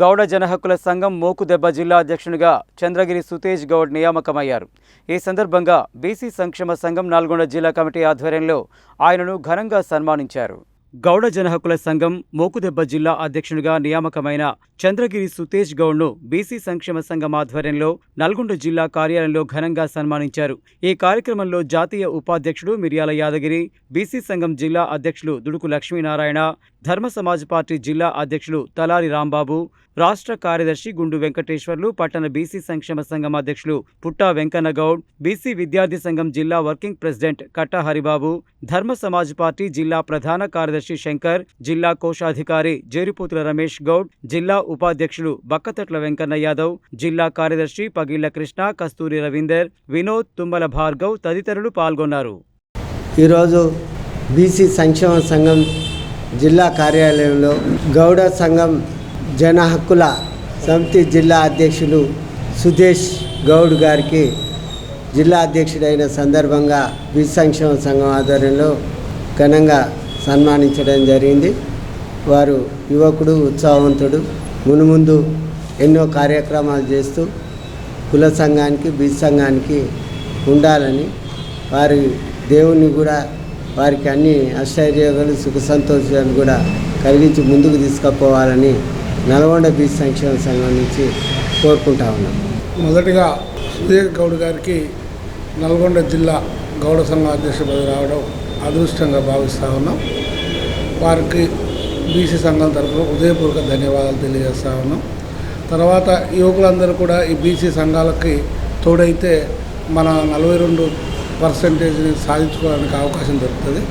గౌడ జనహక్కుల సంఘం మోకుదెబ్బ జిల్లా అధ్యక్షునిగా చంద్రగిరి సుతేజ్ గౌడ్ నియామకమయ్యారు. ఈ సందర్భంగా బీసీ సంక్షేమ సంఘం నల్గొండ జిల్లా కమిటీ ఆధ్వర్యంలో ఆయనను ఘనంగా సన్మానించారు. గౌడ జనహక్కుల సంఘం మోకుదెబ్బ జిల్లా అధ్యక్షునిగా నియామకమైన చంద్రగిరి సుతేజ్ గౌడ్ను బీసీ సంక్షేమ సంఘం ఆధ్వర్యంలో నల్గొండ జిల్లా కార్యాలయంలో ఘనంగా సన్మానించారు. ఈ కార్యక్రమంలో జాతీయ ఉపాధ్యక్షుడు మిర్యాల యాదగిరి బీసీ సంఘం జిల్లా అధ్యక్షులు దుడుకు లక్ష్మీనారాయణ ధర్మ సమాజ్ పార్టీ జిల్లా అధ్యక్షులు తలారి రాంబాబు రాష్ట్ర కార్యదర్శి గుండు వెంకటేశ్వర్లు పట్టణ బీసీ సంక్షేమ సంఘం అధ్యక్షులు పుట్టా వెంకన్నగౌడ్ బీసీ విద్యార్థి సంఘం జిల్లా వర్కింగ్ ప్రెసిడెంట్ కట్టా హరిబాబు ధర్మ సమాజ్ పార్టీ జిల్లా ప్రధాన కార్యదర్శి శంకర్ జిల్లా కోశాధికారి జేరిపోతుల రమేష్ గౌడ్ జిల్లా ఉపాధ్యక్షులు బక్కతట్ల వెంకన్న యాదవ్ జిల్లా కార్యదర్శి పగిళ్ళ కృష్ణ కస్తూరి రవీందర్ వినోద్ తుమ్మల భార్గవ్ తదితరులు పాల్గొన్నారు. ఈరోజు బీసీ సంక్షేమ సంఘం జిల్లా కార్యాలయంలో గౌడ సంఘం జన హక్కుల సమితి జిల్లా అధ్యక్షులు సుదేశ్ గౌడ్ గారికి జిల్లా అధ్యక్షుడైన సందర్భంగా బీసీ సంక్షేమ సంఘం ఆధ్వర్యంలో ఘనంగా సన్మానించడం జరిగింది. వారు యువకుడు ఉత్సాహవంతుడు. మునుముందు ఎన్నో కార్యక్రమాలు చేస్తూ కుల సంఘానికి బీసీ సంఘానికి ఉండాలని వారి దేవుణ్ణి కూడా వారికి అన్ని ఆశ్చర్యాలు సుఖ సంతోషాలు కూడా కలిగించి ముందుకు తీసుకుపోవాలని నల్గొండ బీచ్ సంక్షేమ సంఘం నుంచి కోరుకుంటా ఉన్నాం. మొదటిగా సుధీర్ గౌడ్ గారికి నల్గొండ జిల్లా గౌడ సంఘ అధ్యక్ష పదవి రావడం అదృష్టంగా భావిస్తూ ఉన్నాం. వారికి బీసీ సంఘం తరఫున హృదయపూర్వక ధన్యవాదాలు తెలియజేస్తూ ఉన్నాం. తర్వాత యువకులందరూ కూడా ఈ బీసీ సంఘాలకి తోడైతే మన నలభై రెండు పర్సంటేజ్ని సాధించుకోవడానికి అవకాశం దొరుకుతుంది.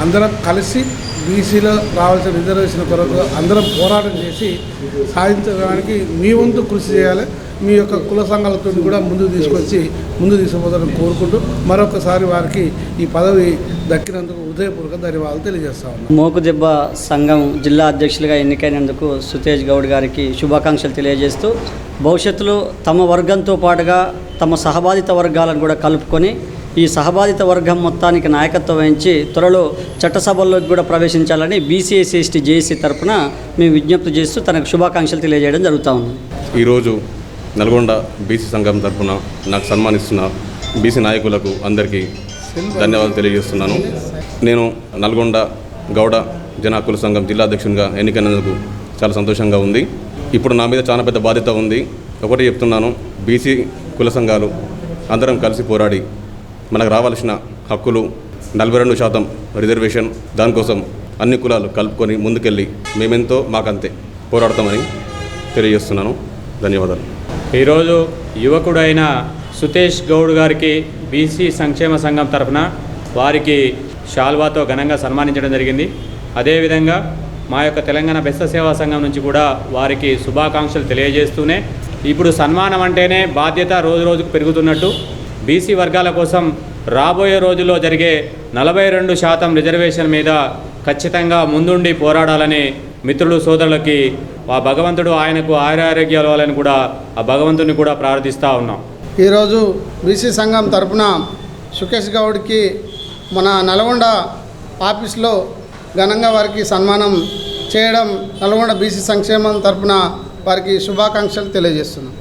అందరం కలిసి బీసీలో రావాల్సిన రిజర్వేషన్ కొరకు అందరం పోరాటం చేసి సాధించడానికి మీ వంతు కృషి చేయాలి. మీ యొక్క కుల సంఘాలతో కూడా ముందుకు తీసుకొచ్చి ముందుకు తీసుకుపోతారని కోరుకుంటూ మరొకసారి వారికి ఈ పదవి దక్కినందుకు హృదయపూర్వక ధన్యవాదాలు తెలియజేస్తా ఉన్నాను మోకుదెబ్బ సంఘం జిల్లా అధ్యక్షులుగా ఎన్నికైనందుకు సుతేజ్ గౌడ్ గారికి శుభాకాంక్షలు తెలియజేస్తూ భవిష్యత్తులో తమ వర్గంతో పాటుగా తమ సహబాధిత వర్గాలను కూడా కలుపుకొని ఈ సహబాధిత వర్గం మొత్తానికి నాయకత్వం వహించి త్వరలో చట్టసభల్లోకి కూడా ప్రవేశించాలని బీసీఎస్సీ ఎస్టీ జేఏసీ తరఫున మేము విజ్ఞప్తి చేస్తూ తనకు శుభాకాంక్షలు తెలియజేయడం జరుగుతూ ఉంది. ఈరోజు నల్గొండ బీసీ సంఘం తరఫున నాకు సన్మానిస్తున్న బీసీ నాయకులకు అందరికీ ధన్యవాదాలు తెలియజేస్తున్నాను. నేను నల్గొండ గౌడ జన హక్కుల సంఘం జిల్లా అధ్యక్షునిగా ఎన్నికైనందుకు చాలా సంతోషంగా ఉంది. ఇప్పుడు నా మీద చాలా పెద్ద బాధ్యత ఉంది. ఒకటి చెప్తున్నాను బీసీ కుల సంఘాలు అందరం కలిసి పోరాడి మనకు రావాల్సిన హక్కులు నలభై రెండు శాతం రిజర్వేషన్ దానికోసం అన్ని కులాలు కలుపుకొని ముందుకెళ్ళి మేమెంతో మాకంతే పోరాడతామని తెలియజేస్తున్నాను. ధన్యవాదాలు. ఈరోజు యువకుడైన సుతేష్ గౌడ్ గారికి బీసీ సంక్షేమ సంఘం తరఫున వారికి షాల్వాతో ఘనంగా సన్మానించడం జరిగింది. అదేవిధంగా మా యొక్క తెలంగాణ బెస్త సేవా సంఘం నుంచి కూడా వారికి శుభాకాంక్షలు తెలియజేస్తూనే ఇప్పుడు సన్మానం అంటేనే బాధ్యత రోజు రోజుకు పెరుగుతున్నట్టు బీసీ వర్గాల కోసం రాబోయే రోజుల్లో జరిగే నలభై రెండు శాతం రిజర్వేషన్ మీద ఖచ్చితంగా ముందుండి పోరాడాలని మిత్రులు సోదరులకి ఆ భగవంతుడు ఆయనకు ఆయురారోగ్యాలు వాళ్ళని కూడా ఆ భగవంతుని కూడా ప్రార్థిస్తూ ఉన్నాం. ఈరోజు బీసీ సంఘం తరపున సుకేష్ గౌడ్కి మన నల్గొండ ఆఫీస్లో ఘనంగా వారికి సన్మానం చేయడం నల్గొండ బీసీ సంక్షేమం తరపున వారికి శుభాకాంక్షలు తెలియజేస్తున్నాం.